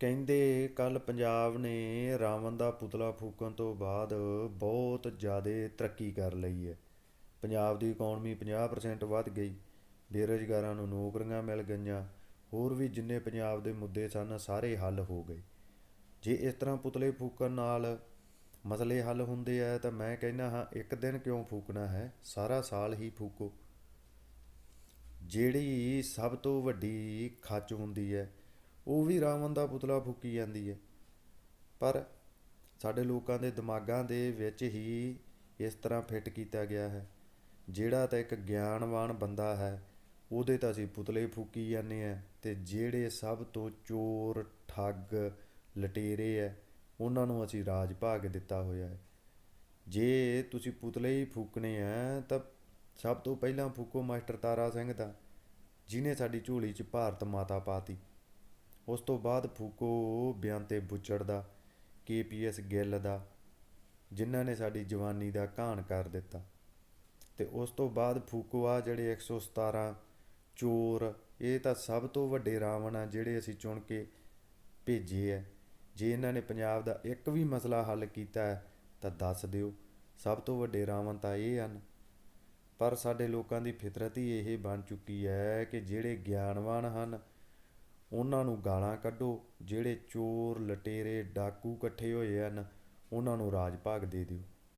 ਕਹਿੰਦੇ ਕੱਲ ਪੰਜਾਬ ਨੇ ਰਾਵਣ ਦਾ ਪੁਤਲਾ ਫੂਕਣ ਤੋਂ ਬਾਅਦ ਬਹੁਤ ਜ਼ਿਆਦਾ ਤਰੱਕੀ ਕਰ ਲਈ ਹੈ। ਪੰਜਾਬ ਦੀ ਇਕਨੋਮੀ 50% ਵੱਧ ਗਈ। ਬੇਰੁਜ਼ਗਾਰਾਂ ਨੂੰ ਨੌਕਰੀਆਂ ਮਿਲ ਗਈਆਂ। ਹੋਰ ਵੀ ਜਿੰਨੇ ਪੰਜਾਬ ਦੇ ਮੁੱਦੇ ਸਨ, ਸਾਰੇ ਹੱਲ ਹੋ ਗਏ। ਜੇ ਇਸ ਤਰ੍ਹਾਂ ਪੁਤਲੇ ਫੂਕਣ ਨਾਲ ਮਸਲੇ ਹੱਲ ਹੁੰਦੇ ਆ, ਤਾਂ ਮੈਂ ਕਹਿੰਦਾ ਹਾਂ, ਇੱਕ ਦਿਨ ਕਿਉਂ ਫੂਕਣਾ ਹੈ? ਸਾਰਾ ਸਾਲ ਹੀ ਫੂਕੋ। ਜਿਹੜੀ ਸਭ ਤੋਂ ਵੱਡੀ ਖੱਚ ਹੁੰਦੀ ਹੈ ਉਹ ਵੀ ਰਾਵਣ ਦਾ ਪੁਤਲਾ ਫੂਕੀ ਜਾਂਦੀ ਹੈ। ਪਰ ਸਾਡੇ ਲੋਕਾਂ ਦੇ ਦਿਮਾਗਾਂ ਦੇ ਵਿੱਚ ਹੀ ਇਸ ਤਰ੍ਹਾਂ ਫਿੱਟ ਕੀਤਾ ਗਿਆ ਹੈ। ਜਿਹੜਾ ਤਾਂ ਇੱਕ ਗਿਆਨਵਾਨ ਬੰਦਾ ਹੈ, ਉਹਦੇ ਤਾਂ ਅਸੀਂ ਪੁਤਲੇ ਫੂਕੀ ਜਾਂਦੇ ਆ ਤੇ ਜਿਹੜੇ ਸਭ ਤੋਂ ਚੋਰ, ਠੱਗ, ਲਟੇਰੇ ਹੈ, ਉਹਨਾਂ ਨੂੰ ਅਸੀਂ ਰਾਜ ਭਾਗ ਦਿੱਤਾ ਹੋਇਆ ਹੈ। ਜੇ ਤੁਸੀਂ ਪੁਤਲੇ ਹੀ ਫੂਕਣੇ ਆ, ਤਾਂ ਸਭ ਤੋਂ ਪਹਿਲਾਂ ਫੂਕੋ ਮਾਸਟਰ ਤਾਰਾ ਸਿੰਘ ਦਾ ਜਿਨੇ ਸਾਡੀ ਝੋਲੀ 'ਚ ਭਾਰਤ ਮਾਤਾ ਪਾਤੀ। ਉਸ ਤੋਂ ਬਾਅਦ ਫੂਕੋ ਬਿਆੰਤੇ ਬੁੱਚੜ ਦਾ ਕੇਪੀਐਸ ਗਿੱਲ ਦਾ, ਜਿਨ੍ਹਾਂ ਨੇ ਸਾਡੀ ਜਵਾਨੀ ਦਾ ਘਾਣ ਕਰ ਦਿੱਤਾ। ਤੇ ਉਸ ਤੋਂ ਬਾਅਦ ਫੂਕੋ ਆ ਜਿਹੜੇ 117 ਚੋਰ, ਇਹ ਤਾਂ ਸਭ ਤੋਂ ਵੱਡੇ ਰਾਵਣ ਆ ਜਿਹੜੇ ਅਸੀਂ ਚੁਣ ਕੇ ਭੇਜੇ ਐ। ਜੇ ਇਹਨਾਂ ਨੇ ਪੰਜਾਬ ਦਾ ਇੱਕ ਵੀ ਮਸਲਾ ਹੱਲ ਕੀਤਾ ਹੈ ਤਾਂ ਦੱਸ ਦਿਓ, ਸਭ ਤੋਂ ਵੱਡੇ ਰਾਵਣ ਤਾਂ ਇਹ ਹਨ। ਪਰ ਸਾਡੇ ਲੋਕਾਂ ਦੀ ਫਿਤਰਤ ਹੀ ਇਹ ਬਣ ਚੁੱਕੀ ਹੈ ਕਿ ਜਿਹੜੇ ਗਿਆਨਵਾਨ ਹਨ ਉਹਨਾਂ ਨੂੰ ਗਾਲਾਂ ਕੱਢੋ, ਜਿਹੜੇ ਚੋਰ, ਲਟੇਰੇ, ਡਾਕੂ ਇਕੱਠੇ ਹੋਏ ਹਨ, ਉਹਨਾਂ ਨੂੰ ਰਾਜ ਭਾਗ ਦੇ ਦਿਓ।